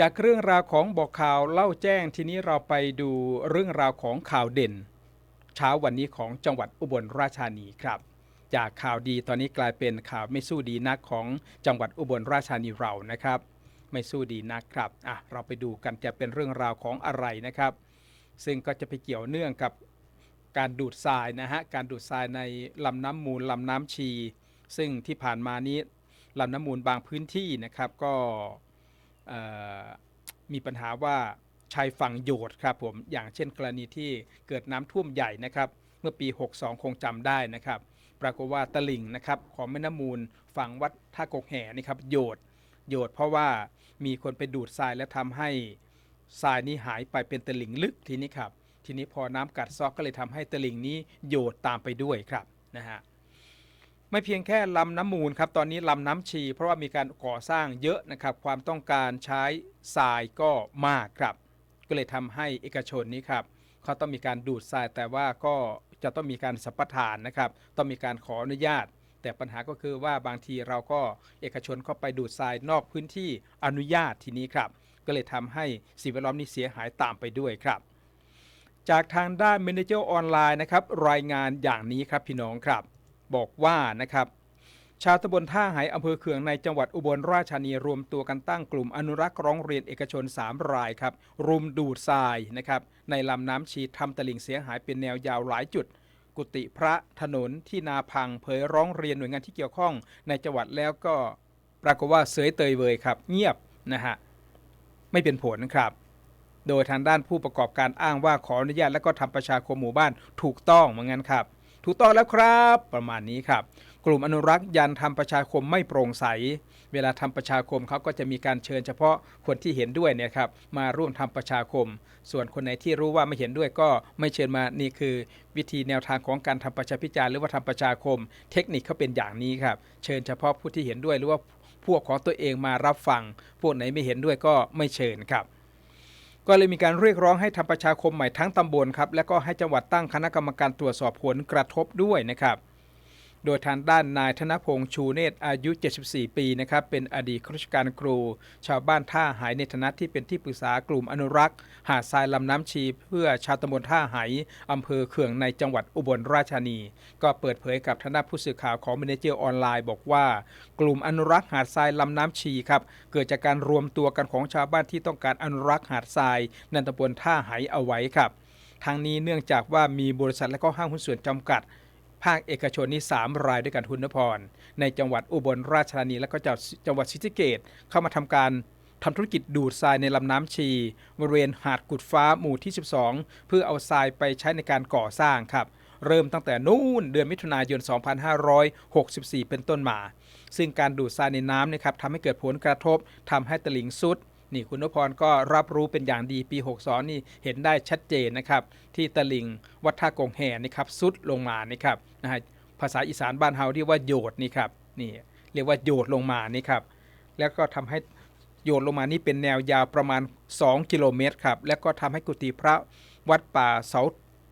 จากเรื่องราวของบอกข่าวเล่าแจ้งทีนี้เราไปดูเรื่องราวของข่าวเด่น เช้าวันนี้ของจังหวัดอุบลราชธานีครับ จากข่าวดีตอนนี้กลายเป็นข่าวไม่สู้ดีนักของจังหวัดอุบลราชธานีเรานะครับ ไม่สู้ดีนักครับอะเราไปดูกันจะเป็นเรื่องราวของอะไรนะครับ ซึ่งก็จะไปเกี่ยวเนื่องกับการดูดทรายนะฮะการดูดทรายในลำน้ำมูลลำน้ำชี ซึ่งที่ผ่านมานี้ลำน้ำมูลบางพื้นที่นะครับก็เอ่อ มีปัญหาว่าชายฝั่งโยดครับผมอย่างเช่นกรณีที่เกิดน้ำท่วมใหญ่นะครับ เมื่อปี 62 คงจำได้นะครับ ปรากฏว่าตลิ่งนะครับของแม่น้ำมูลฝั่งวัดท่ากกแห่นี่ครับโยดโยดเพราะว่ามีคนไปดูดทรายและทำให้ทรายนี้หายไปเป็นตลิ่งลึกทีนี้ครับ ทีนี้พอน้ำกัดซอกก็เลยทำให้ตลิ่งนี้โยดตามไปด้วยครับนะฮะ ไม่เพียงแค่ลำน้ำมูลครับตอนนี้ลำน้ำชี เพราะว่ามีการก่อสร้างเยอะนะครับ ความต้องการใช้ทรายก็มากครับ ก็เลยทำให้เอกชนนี้ครับเขาต้องมีการดูดทรายแต่ว่าก็จะต้องมีการสัปทานนะครับ ต้องมีการขออนุญาต แต่ปัญหาก็คือว่าบางทีเราก็เอกชนเข้าไปดูดทรายนอกพื้นที่อนุญาตทีนี้ครับ ก็เลยทำให้สิ่งแวดล้อมนี้เสียหายตามไปด้วยครับ จากทางด้าน m ม n a g e r ออนไลน์นะครับรายงานอย่างนี้ครับพี่น้องครับ บอกว่านะครับชาวตำบลท่าไหอำเภอเขืองในจังหวัดอุบลราชธานีรวมตัวกันตั้งกลุ่มอนุรักษ์ร้องเรียนเอกชน 3 รายครับรุมดูดทรายนะครับในลำน้ำชีทำตลิ่งเสียหายเป็นแนวยาวหลายจุด กุฏิพระถนนที่นาพังเผยร้องเรียนหน่วยงานที่เกี่ยวข้องในจังหวัดแล้วก็ปรากฏว่าเสยเตยเวยครับ เงียบนะฮะไม่เป็นผลครับ โดยทางด้านผู้ประกอบการอ้างว่าขออนุญาตและก็ทำประชาคมหมู่บ้านถูกต้องเหมือนกันครับ ถูกต้องแล้วครับ ประมาณนี้ครับ กลุ่มอนุรักษ์ยันทำประชาคมไม่โปร่งใส เวลาทำประชาคมเขาก็จะมีการเชิญเฉพาะคนที่เห็นด้วยเนี่ยครับมาร่วมทำประชาคม ส่วนคนไหนที่รู้ว่าไม่เห็นด้วยก็ไม่เชิญมานี่คือ วิธีแนวทางของการทำประชาพิจารณ์หรือว่าทำประชาคม เทคนิคเขาเป็นอย่างนี้ครับ เชิญเฉพาะผู้ที่เห็นด้วยหรือว่าพวกของตัวเองมารับฟัง พวกไหนไม่เห็นด้วยก็ไม่เชิญครับ ก็เลยมีการเรียกร้องให้ทำประชาคมใหม่ทั้งตำบลครับและก็ให้จังหวัดตั้งคณะกรรมการตรวจสอบผลกระทบด้วยนะครับ โดยทางด้านนายธนพงษ์ชูเนตรอายุ 74 ปีนะครับเป็นอดีตข้าราชการครู ชาวบ้านท่าหายในฐานะที่เป็นที่ปรึกษากลุ่มอนุรักษ์ หาดทรายลำน้ำชี เพื่อชาวตำบลท่าหายอำเภอเขื่องในจังหวัดอุบลราชธานี ก็เปิดเผยกับทางด้านผู้สื่อข่าวของมิเนเจอร์ออนไลน์ บอกว่า กลุ่มอนุรักษ์หาดทรายลำน้ำชีครับเกิดจากการรวมตัวกันของชาวบ้านที่ต้องการอนุรักษ์หาดทรายในตำบลท่าหายเอาไว้ครับทางนี้เนื่องจากว่ามีบริษัทและก็ห้างหุ้นส่วนจำกัด ภาคเอกชนนี่3รายด้วยกันทุนพร ในจังหวัดอุบลราชธานีและก็จังหวัดศรีสะเกดเข้ามาทำการทำธุรกิจดูดทรายในลำน้ำชีบริเวณหาดกุดฟ้าหมู่ที่ 12 เพื่อเอาทรายไปใช้ในการก่อสร้างครับ เริ่มตั้งแต่นู่นเดือนมิถุนายน 2564 เป็นต้นมา ซึ่งการดูดทรายในน้ำนะครับทำให้เกิดผลกระทบทำให้ตลิ่งสุด นี่คุณนพพรก็รับรู้เป็นอย่างดีปี 62 นี่เห็นได้ชัดเจนนะครับที่ตลิ่งวัดท่ากงแห่นะครับสุดลงมานี่ครับนะฮะภาษาอีสานบ้านเฮาเรียกว่าโยดนี่ครับนี่เรียกว่าโยดลงมานี่ครับแล้วก็ทำให้โยดลงมานี่เป็นแนวยาวประมาณ 2 กิโลเมตรครับแล้วก็ทำให้กุฏิพระวัดป่าเสา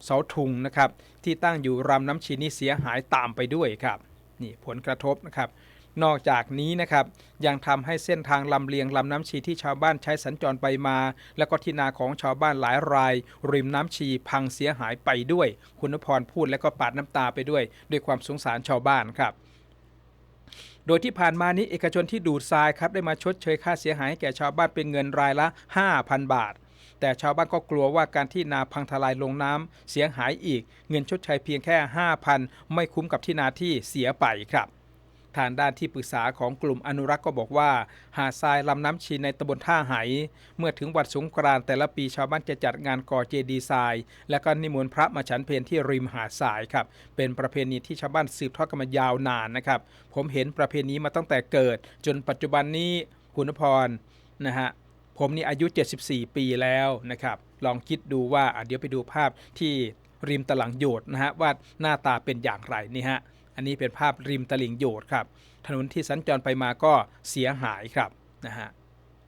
เสาทุงนะครับที่ตั้งอยู่รำน้ำชีนี่เสียหายตามไปด้วยครับนี่ผลกระทบนะครับ นอกจากนี้นะครับยังทำให้เส้นทางลำเลียงลำน้ำชีที่ชาวบ้านใช้สัญจรไปมา แล้วก็ที่นาของชาวบ้านหลายราย ริมน้ำชีพังเสียหายไปด้วย คุณพรพูดแล้วก็ปาดน้ำตาไปด้วย ด้วยความสงสารชาวบ้านครับโดยที่ผ่านมานี้เอกชนที่ดูดทรายครับได้มาชดเชยค่าเสียหายแก่ชาวบ้านเป็นเงินรายละ 5,000 บาท แต่ชาวบ้านก็กลัวว่าการที่นาพังทลายลงน้ำเสียหายอีก เงินชดเชยเพียงแค่ 5,000 ไม่คุ้มกับที่นาที่เสียไปครับ ทางด้านที่ปรึกษาของกลุ่มอนุรักษ์ก็บอกว่า หาดทรายลำน้ำชีในตำบลท่าไห เมื่อถึงวันสงกรานต์แต่ละปีชาวบ้านจะจัดงานก่อเจดีทราย และก็นิมนต์พระมาฉันเพลที่ริมหาดทรายครับ เป็นประเพณีที่ชาวบ้านสืบทอดกันมายาวนานนะครับ ผมเห็นประเพณีมาตั้งแต่เกิด จนปัจจุบันนี้คุณพรนะฮะผมนี่อายุ 74 ปีแล้วนะครับ ลองคิดดูว่าเดี๋ยวไปดูภาพที่ริมตลิ่งโยดนะฮะว่าหน้าตาเป็นอย่างไรนี่ฮะ อันนี้เป็นภาพริมตลิ่งโยดครับ ถนนที่สัญจรไปมาก็เสียหายครับนะฮะ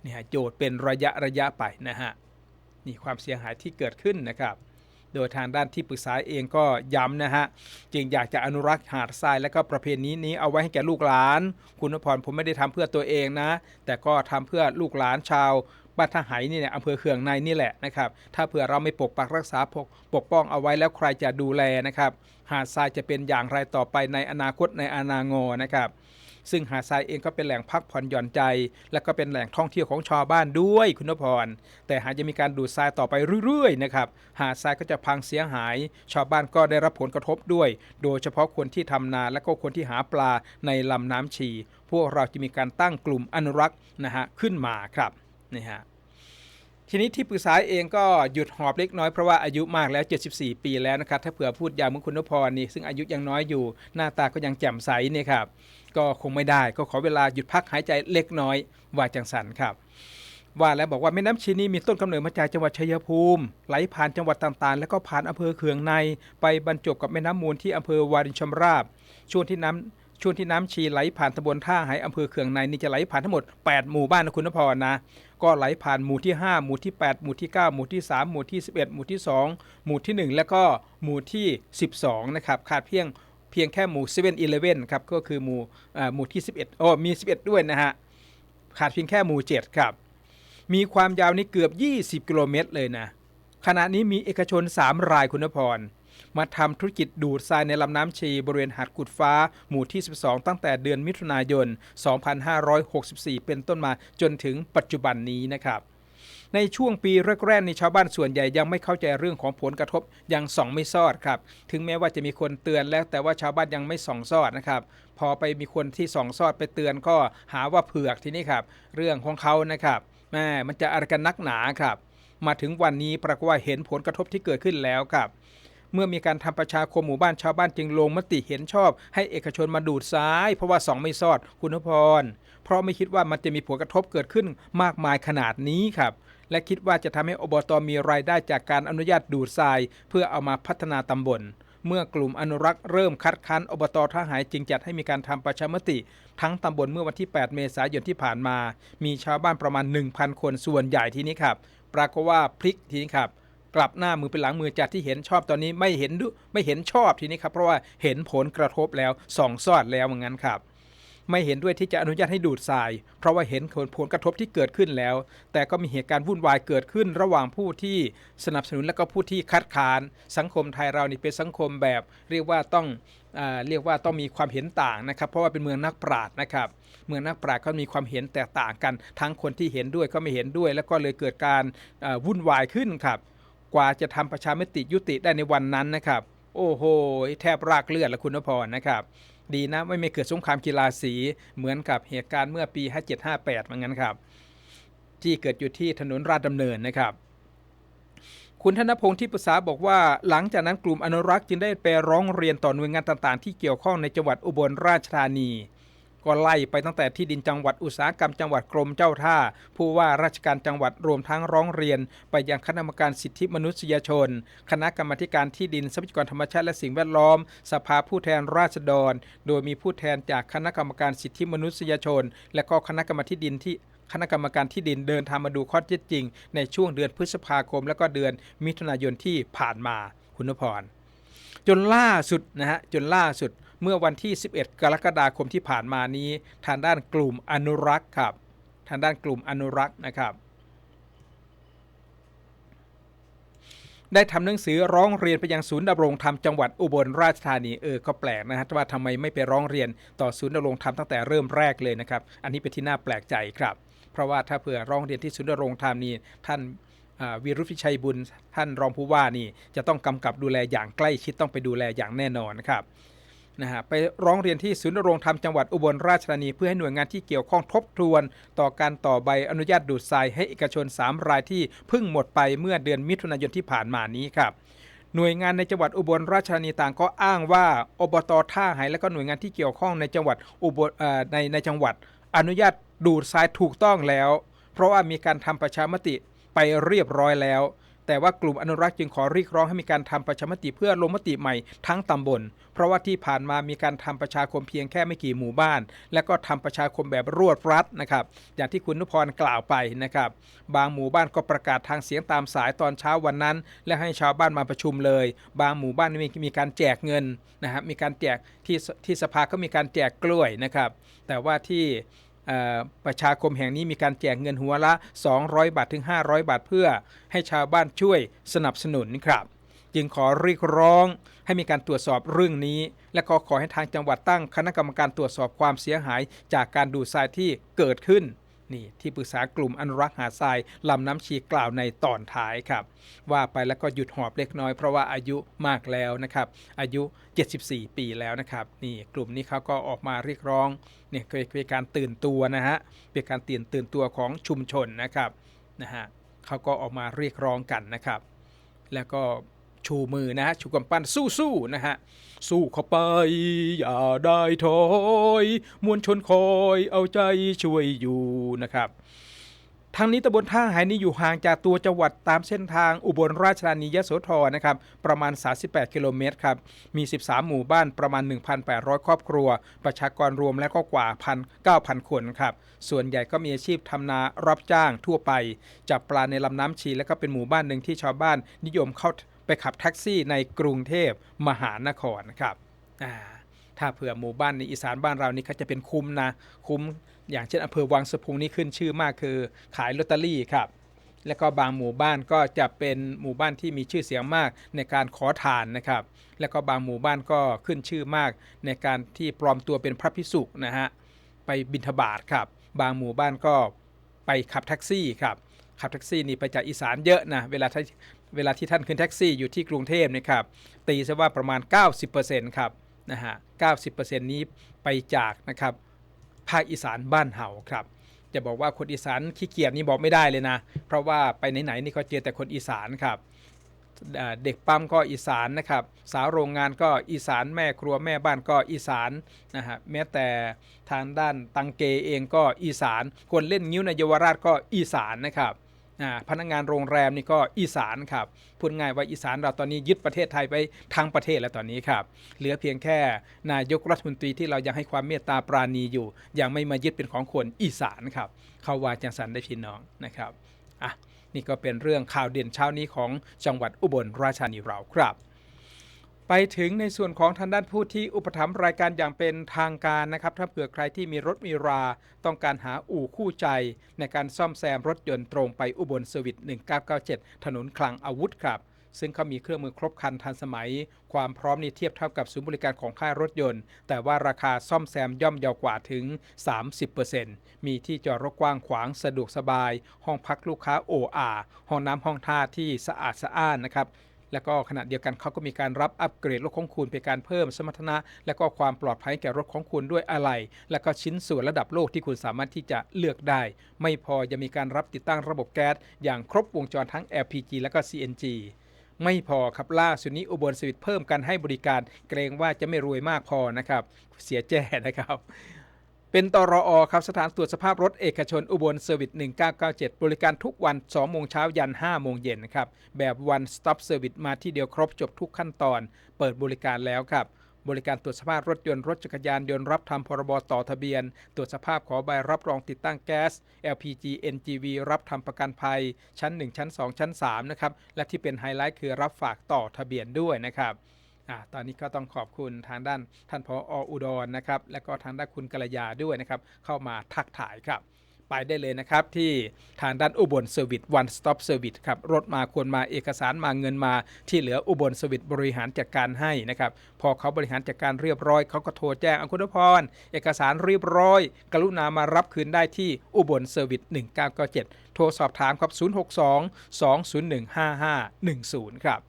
นี่ฮะโยดเป็นระยะระยะไปนะฮะนี่ความเสียหายที่เกิดขึ้นนะครับ โดยทางด้านที่ปรึกษาเองก็ย้ำนะฮะจึงอยากจะอนุรักษ์หาดทรายและก็ประเพณีนี้เอาไว้ให้แก่ลูกหลาน คุณพรผมไม่ได้ทำเพื่อตัวเองนะ แต่ก็ทำเพื่อลูกหลานชาว บ้านท่าไหนี่แหละอำเภอเคืองในนี่แหละนะครับถ้าเผื่อเราไม่ปกปักรักษาปกปกป้องเอาไว้แล้วใครจะดูแลนะครับหาดทรายจะเป็นอย่างไรต่อไปในอนาคตในอนางอนะครับซึ่งหาดทรายเองก็เป็นแหล่งพักผ่อนหย่อนใจ และก็เป็นแหล่งท่องเที่ยวของชาวบ้านด้วยคุณนพร แต่หากจะมีการดูดทรายต่อไปเรื่อยๆนะครับหาดทรายก็จะพังเสียหาย ชาวบ้านก็ได้รับผลกระทบด้วย โดยเฉพาะคนที่ทำนาและก็คนที่หาปลาในลำน้ำชี พวกเราจะมีการตั้งกลุ่มอนุรักษ์นะฮะขึ้นมาครับนี่ฮะ ทีนี้ที่ปรึกษาเองก็หยุดหอบเล็กน้อยเพราะว่าอายุมากแล้ว 74 ปีแล้วนะครับ ถ้าเผื่อพูดยาวเมือคุณนพรนี่ซึ่งอายุยังน้อยอยู่ หน้าตาก็ยังแจ่มใสเนี่ยครับ ก็คงไม่ได้ก็ขอเวลาหยุดพักหายใจเล็กน้อยว่าจังสันครับว่าแล้วบอกว่าแม่น้ำชีนี้มีต้นกำเนิดมาจากจังหวัดชัยภูมิ ไหลผ่านจังหวัดต่างๆ แล้วก็ผ่านอำเภอเคืองใน ไปบรรจบกับแม่น้ำมูลที่อำเภอวารินชำราบ ช่วงที่น้ำ ช่วงที่น้ำชีไหลผ่านตำบลท่าไหอำเภอเคืองในนี่จะไหลผ่านทั้งหมด 8 หมู่บ้านนะคุณนพรนะ ก็ไหลผ่านหมู่ที่ 5 หมู่ที่ 8 หมู่ที่ 9 หมู่ที่ 3 หมู่ที่ 11 หมู่ที่ 2 หมู่ที่ 1 แล้วก็หมู่ที่ 12 นะครับขาดเพียงเพียงแค่หมู่7 e เ e ่ e ครับก็คือหมู่หมู่ที่ 11โอ้มี 11 ด้วยนะฮะขาดเพียงแค่หมู่ 7 ครับ มีความยาวนี่เกือบ 20 กิโลเมตรเลยนะขณะนี้มีเอกชน 3 รายคุณพร มาทำธุรกิจดูดทรายในลำน้ำชีบริเวณหาดกุดฟ้า หมู่ที่ 12 ตั้งแต่เดือนมิถุนายน 2564 เป็นต้นมาจนถึงปัจจุบันนี้นะครับในช่วงปีแรกๆในชาวบ้านส่วนใหญ่ยังไม่เข้าใจเรื่องของผลกระทบยังส่องไม่ซอดครับ ถึงแม้ว่าจะมีคนเตือนแล้วแต่ว่าชาวบ้านยังไม่ส่องซอดนะครับพอไปมีคนที่ส่องซอดไปเตือนก็หาว่าเผือกทีนี้ครับ เรื่องของเขานะครับแม่มันจะอะไรกันนักหนาครับ มาถึงวันนี้ปรากฏว่าเห็นผลกระทบที่เกิดขึ้นแล้วครับ เมื่อมีการทำประชาคมหมู่บ้านชาวบ้านจึงลงมติเห็นชอบ ให้เอกชนมาดูดซ้าย เพราะว่าสองไม่ซอดคุณพร เพราะไม่คิดว่ามันจะมีผลกระทบเกิดขึ้นมากมายขนาดนี้ครับและคิดว่าจะทำให้อบตมีรายได้จากการอนุญาตดูดทราย เพื่อเอามาพัฒนาตำบล เมื่อกลุ่มอนุรักษ์เริ่มคัดค้านอบตท่าหายจึงจัดให้มีการทำประชามติ ทั้งตำบลเมื่อวันที่ 8 เมษายนที่ผ่านมา มีชาวบ้านประมาณ 1,000 คนส่วนใหญ่ที่นี้ครับ ปรากฏว่าพลิกทีนี้ครับ กลับหน้ามือเป็นหลังมือจากที่เห็นชอบตอนนี้ไม่เห็นดูไม่เห็นชอบทีนี้ครับเพราะว่าเห็นผลกระทบแล้วสองซอดแล้วเหมือนกันครับ ไม่เห็นด้วยที่จะอนุญาตให้ดูดทราย เพราะว่าเห็นผลผลกระทบที่เกิดขึ้นแล้ว แต่ก็มีเหตุการณ์วุ่นวายเกิดขึ้น ระหว่างผู้ที่สนับสนุนและก็ผู้ที่คัดค้าน สังคมไทยเรานี่เป็นสังคมแบบ เรียกว่าต้องอ่าเรียกว่าต้องมีความเห็นต่างนะครับ เพราะว่าเป็นเมืองนักปราชญ์นะครับ เมืองนักปราชญ์ก็มีความเห็นแตกต่างกัน ทั้งคนที่เห็นด้วยก็ไม่เห็นด้วย แล้วก็เลยเกิดการวุ่นวายขึ้นครับ กว่าจะทำประชามติยุติได้ในวันนั้นนะครับ โอ้โห แทบรากเลือดละคุณนพรนะครับดีนะไม่มีเกิดสงครามกีฬาสีเหมือนกับเหตุการณ์เมื่อปี 5758เหมือนกันครับ ที่เกิดอยู่ที่ถนนราชดำเนินนะครับ คุณธนพงศ์ที่ปรึกษาบอกว่า หลังจากนั้นกลุ่มอนุรักษ์จึงได้ไปร้องเรียนต่อหน่วยงานต่างๆ ที่เกี่ยวข้องในจังหวัดอุบลราชธานี ก็ไล่ไปตั้งแต่ที่ดินจังหวัดอุตสาหกรรมจังหวัดกรมเจ้าท่า ผู้ว่าราชการจังหวัดรวมทั้งร้องเรียน ไปยังคณะกรรมการสิทธิมนุษยชน คณะกรรมการที่ดินทรัพยากรธรรมชาติและสิ่งแวดล้อม สภาผู้แทนราษฎร โดยมีผู้แทนจากคณะกรรมการสิทธิมนุษยชน และก็คณะกรรมาธิดินที่คณะกรรมการที่ดินเดินทางมาดูข้อเท็จจริง ในช่วงเดือนพฤษภาคม และก็เดือนมิถุนายนที่ผ่านมาคุณพรจนล่าสุดนะฮะจนล่าสุด เมื่อวันที่ 11 กรกฎาคมที่ผ่านมานี้ ทางด้านกลุ่มอนุรักษ์ครับ ทางด้านกลุ่มอนุรักษ์นะครับ ได้ทำหนังสือร้องเรียนไปยังศูนย์ดำรงธรรมจังหวัดอุบลราชธานีเออก็แปลกนะฮะว่าทำไมไม่ไปร้องเรียนต่อศูนย์ดำรงธรรมตั้งแต่เริ่มแรกเลยนะครับ อันนี้เป็นที่น่าแปลกใจครับ เพราะว่าถ้าเผื่อร้องเรียนที่ศูนย์ดำรงธรรมนี่ท่านวีรุธพิชัยบุญท่านรองผู้ว่านี่จะต้องกำกับดูแลอย่างใกล้ชิดต้องไปดูแลอย่างแน่นอนนะครับ นะฮะไปร้องเรียนที่ศูนย์ดำรงธรรมจังหวัดอุบลราชธานีเพื่อให้หน่วยงานที่เกี่ยวข้องทบทวน ต่อการต่อใบอนุญาตดูดทรายให้เอกชน 3 รายที่เพิ่งหมดไปเมื่อเดือนมิถุนายนที่ผ่านมานี้ครับหน่วยงานในจังหวัดอุบลราชธานีต่างก็อ้างว่าอบตท่าไหและก็หน่วยงานที่เกี่ยวข้องในจังหวัดอุบลในในจังหวัด อนุญาตดูดทรายถูกต้องแล้ว เพราะว่ามีการทำประชามติไปเรียบร้อยแล้ว แต่ว่ากลุ่มอนุรักษ์จึงขอเรียกร้องให้มีการทำประชามติเพื่อลงมติใหม่ทั้งตำบล เพราะว่าที่ผ่านมามีการทำประชาคมเพียงแค่ไม่กี่หมู่บ้าน และก็ทำประชาคมแบบรวดรัดนะครับ อย่างที่คุณนุพรกล่าวไปนะครับ บางหมู่บ้านก็ประกาศทางเสียงตามสายตอนเช้าวันนั้น และให้ชาวบ้านมาประชุมเลย บางหมู่บ้านมีมีการแจกเงินนะครับมีการแจกที่ที่สภาก็มีการแจกกล้วยนะครับ แต่ว่าที่ ประชาคมแห่งนี้มีการแจกเงินหัวละ 200 บาทถึง 500 บาทเพื่อให้ชาวบ้านช่วยสนับสนุนครับ จึงขอเรียกร้องให้มีการตรวจสอบเรื่องนี้ และขอขอให้ทางจังหวัดตั้งคณะกรรมการตรวจสอบความเสียหายจากการดูดทรายที่เกิดขึ้น นี่ที่ปรึกษากลุ่มอนุรักษ์หาทรายลำน้ำชีกล่าวในตอนท้ายครับ ว่าไปแล้วก็หยุดหอบเล็กน้อยเพราะว่าอายุมากแล้วนะครับ อายุ 74 ปีแล้วนะครับ นี่กลุ่มนี้เขาก็ออกมาเรียกร้องเนี่ยเป็นการตื่นตัวนะฮะเป็นการตื่นตื่นตัวของชุมชนนะครับนะฮะเขาก็ออกมาเรียกร้องกันนะครับ แล้วก็ ชูมือนะฮะชูกำปั้นสู้ๆนะฮะสู้เข้าไป อย่าได้ถอยมวลชนคอยเอาใจช่วยอยู่นะครับทางนี้ตำบลท่าหายนี้อยู่ห่างจากตัวจังหวัดตามเส้นทางอุบลราชธานียโสธรนะครับประมาณ 38 กิโลเมตรครับมี 13 หมู่บ้านประมาณ 1,800 ครอบครัว ประชากรรวมแล้วก็กว่า 1,900 คนครับส่วนใหญ่ก็มีอาชีพทำนารับจ้างทั่วไป จับปลาในลำน้ำชีแล้วก็เป็นหมู่บ้านหนึ่งที่ชาวบ้านนิยมเข้า ไปขับแท็กซี่ในกรุงเทพมหานครครับอ่าถ้าเผื่อหมู่บ้านในอีสานบ้านเรานี่เขาจะเป็นคุ้มนะ คุ้มอย่างเช่นอำเภอวังสะพุงนี่ขึ้นชื่อมากคือ ขายลอตเตอรี่ครับ แล้วก็บางหมู่บ้านก็จะเป็นหมู่บ้านที่มีชื่อเสียงมากในการขอทานนะครับ แล้วก็บางหมู่บ้านก็ขึ้นชื่อมากในการที่ปลอมตัวเป็นพระพิสุนะฮะไปบิณฑบาตครับ บางหมู่บ้านก็ไปขับแท็กซี่ครับ ขับแท็กซี่นี่ไปจากอีสานเยอะนะเวลาที่เวลาที่ท่านขึ้นแท็กซี่อยู่ที่กรุงเทพนะครับตีซะว่าประมาณ 90%ครับนะฮะ90%นี้ไปจากนะครับภาคอีสานบ้านเฮาครับจะบอกว่าคนอีสานขี้เกียจนี่บอกไม่ได้เลยนะ เพราะว่าไปไหนๆนี่ก็เจอแต่คนอีสานครับเด็กปั๊มก็อีสานนะครับ สาวโรงงานก็อีสานแม่ครัวแม่บ้านก็อีสานนะฮะแม้แต่ทางด้านตังเกเองก็อีสาน คนเล่นงิ้วในเยาวราชก็อีสานนะครับ พนักงานโรงแรมนี่ก็อีสานครับพูดง่ายว่าอีสานเราตอนนี้ยึดประเทศไทยไปทั้งประเทศแล้วตอนนี้ครับเหลือเพียงแค่นายกรัฐมนตรีที่เรายังให้ความเมตตาปราณีอยู่ ยังไม่มายึดเป็นของคนอีสานครับเขาว่าจังสันได้พี่น้องนะครับอะนี่ก็เป็นเรื่องข่าวเด่นเช้านี้ของจังหวัดอุบลราชธานีเราครับ ไปถึงในส่วนของทางด้านผู้ที่อุปถัมภ์รายการอย่างเป็นทางการนะครับ ถ้าเผื่อใครที่มีรถมีรา ต้องการหาอู่คู่ใจ ในการซ่อมแซมรถยนต์ตรงไปอุบลเซอร์วิส1997 ถนนคลังอาวุธครับ ซึ่งเขามีเครื่องมือครบครันทันสมัย ความพร้อมนี่เทียบเท่ากับศูนย์บริการของค่ายรถยนต์ แต่ว่าราคาซ่อมแซมย่อมเยาวกว่าถึง 30%มีที่จอดรถกว้างขวางสะดวกสบาย ห้องพักลูกค้าโออาห้องน้ำห้องท่าที่สะอาดสะอ้านนะครับ แล้วก็ขณะเดียวกันเขาก็มีการรับอัปเกรดรถของคุณเป็นการเพิ่มสมรรถนะ และก็ความปลอดภัยแก่รถของคุณด้วยอะไร และก็ชิ้นส่วนระดับโลกที่คุณสามารถที่จะเลือกได้ ไม่พอยังมีการรับติดตั้งระบบแก๊สอย่างครบวงจรทั้ง LPG และก็ CNG ไม่พอครับล่าสุดนี้อุบลสวิตเพิ่มการให้บริการเกรงว่าจะไม่รวยมากพอนะครับ เสียแจ้นะครับ เป็นตรออครับสถานตรวจสภาพรถเอกชนอุบลเซอร์วิส 1997 บริการทุกวัน 2 โมงเช้ายัน 5 โมงเย็นนะครับ แบบ one stop service มาที่เดียวครบจบทุกขั้นตอน เปิดบริการแล้วครับ บริการตรวจสภาพรถยนต์รถจักรยานยนต์รับทำพรบต่อทะเบียน ตรวจสภาพขอใบรับรองติดตั้งแก๊ส LPG NGV รับทำประกันภัย ชั้น 1 ชั้น 2 ชั้น 3 นะครับ และที่เป็นไฮไลท์คือรับฝากต่อทะเบียนด้วยนะครับ อ่าตอนนี้ก็ต้องขอบคุณทางด้านท่านพออุดรนะครับ และก็ทางด้านคุณกัลยาด้วยนะครับ เข้ามาทักถ่ายครับ ไปได้เลยนะครับที่ทางด้านอุบลเซอร์วิส one stop service ครับ รถมาควรมาเอกสารมาเงินมา ที่เหลืออุบลเซอร์วิสบริหารจัดการให้นะครับ พอเขาบริหารจัดการเรียบร้อยเขาก็โทรแจ้งอังคุณพร เอกสารเรียบร้อย กรุณามารับคืนได้ที่อุบลเซอร์วิส1997 โทรสอบถามครับ 062 201 5510 ครับ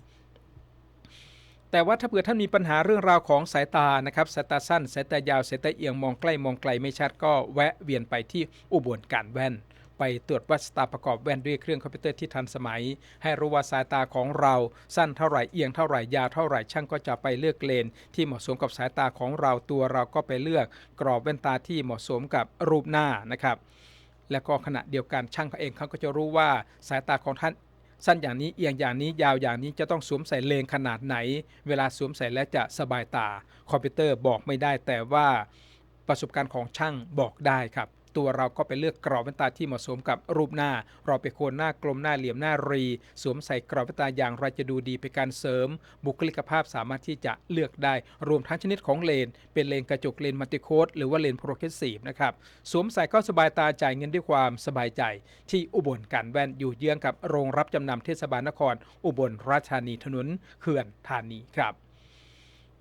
แต่ว่าถ้าเผื่อท่านมีปัญหาเรื่องราวของสายตานะครับสายตาสั้นสายตายาวสายตาเอียงมองใกล้มองไกลไม่ชัดก็แวะเวียนไปที่อุบลการแว่น ไปตรวจวัดสาตาประกอบแว่นด้วยเครื่องคอมพิวเตอร์ที่ทันสมัย ให้รู้ว่าสายตาของเราสั้นเท่าไหร่เอียงเท่าไหร่ยาวเท่าไหร่ช่างก็จะไปเลือกเลน ที่เหมาะสมกับสายตาของเราตัวเราก็ไปเลือกกรอบแว่นตาที่เหมาะสมกับรูปหน้านะครับแล้วก็ขณะเดียวกันช่างเขาเองเขาก็จะรู้ว่าสายตาของท่าน สั้นอย่างนี้เอียงอย่างนี้ยาวอย่างนี้จะต้องสวมใส่เลนขนาดไหน เวลาสวมใส่แล้วจะสบายตา คอมพิวเตอร์บอกไม่ได้แต่ว่าประสบการณ์ของช่างบอกได้ครับ ตัวเราก็ไปเลือกกรอบแว่นตาที่เหมาะสมกับรูปหน้า เราไปโคนหน้ากลมหน้าเหลี่ยมหน้ารี สวมใส่กรอบแว่นตาอย่างไรจะดูดีเป็นการเสริม บุคลิกภาพสามารถที่จะเลือกได้ รวมทั้งชนิดของเลน เป็นเลนกระจกเลนมัลติโคดหรือว่าเลนโปรเกรสซีฟนะครับสวมใส่ก็สบายตาจ่ายเงินด้วยความสบายใจ ที่อุบลการแว่นอยู่เยื้องกับโรงรับจำนำเทศบาลนคร อุบลราชธานีถนนเขื่อนธานีครับ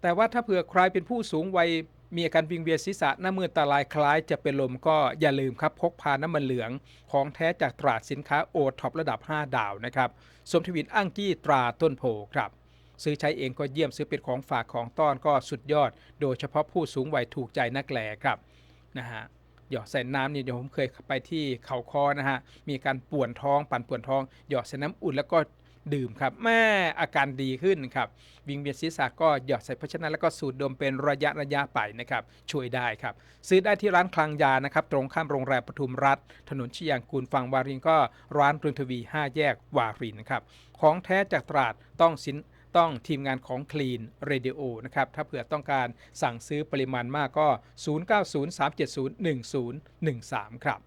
แต่ว่าถ้าเผื่อใครเป็นผู้สูงวัย มีอาการวิงเวียนศีรษะหน้ามืดตาลายคล้ายจะเป็นลมก็อย่าลืมครับพกพาน้ำมันเหลืองของแท้จากตราดสินค้าโอท็อประดับ 5 ดาวนะครับสมทวินอ้างกี้ตราต้นโพครับซื้อใช้เองก็เยี่ยมซื้อเป็นของฝากของต้อนก็สุดยอด โดยเฉพาะผู้สูงวัยถูกใจนักแหลครับนะฮะหยอดใส่น้ำนี่เดี๋ยวผมเคยไปที่เขาคอนะฮะมีการป่วนท้องปั่นป่วนท้องหยอดใส่น้ำอุ่นแล้วก็ ดื่มครับแม่อาการดีขึ้นครับวิงเวียนศีรษะก็หยอดใส่ภาชนะแล้วก็สูดดมเป็นระยะระยะไปนะครับช่วยได้ครับซื้อได้ที่ร้านคลังยานะครับตรงข้ามโรงแรมปทุมรัฐ ถนนชิยางกูลฝั่งวารินก็ร้านรุนทวี 5 แยกวารินนะครับของแท้จากตราดต้องสินต้องทีมงานของ Clean Radio นะครับ ถ้าเผื่อต้องการสั่งซื้อปริมาณมากก็ 0903701013 ครับ